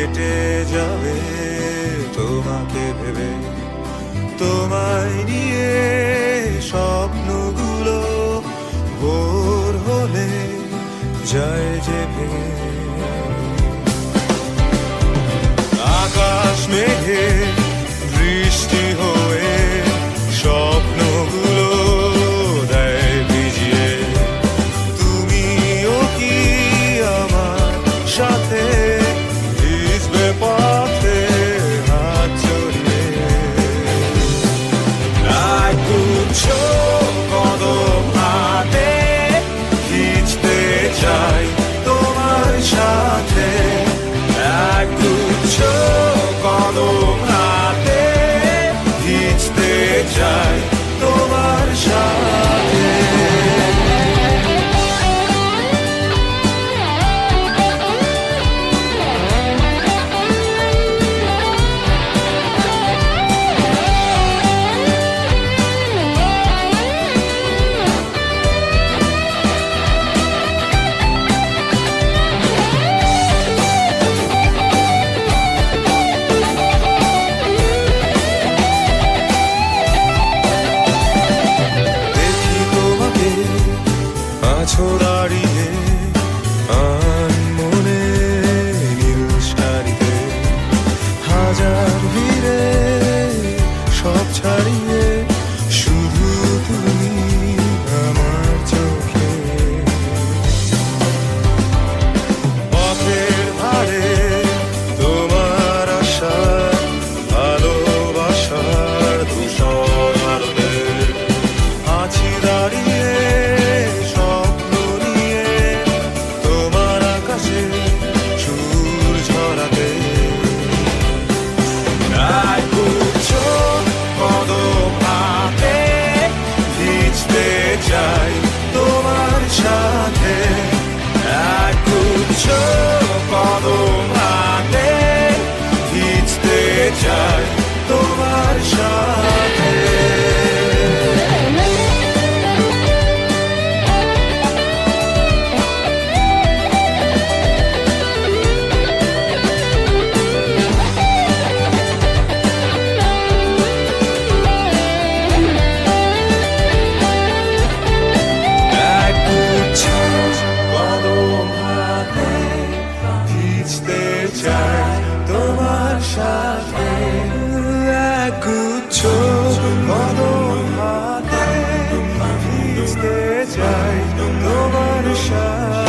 কেটে যাবে তোমাকে ভেবে। তোমায় নিয়ে স্বপ্নগুলো ভোর হলে যায় যে ভেবে turning আসতে চাই তোমার সাথে। একুচ্ছ কদম হাতে ভিজতে চাই তোমার সাথে। একগুচ্ছ মনোহাতে ভিজতে চাই তোমার সাথে।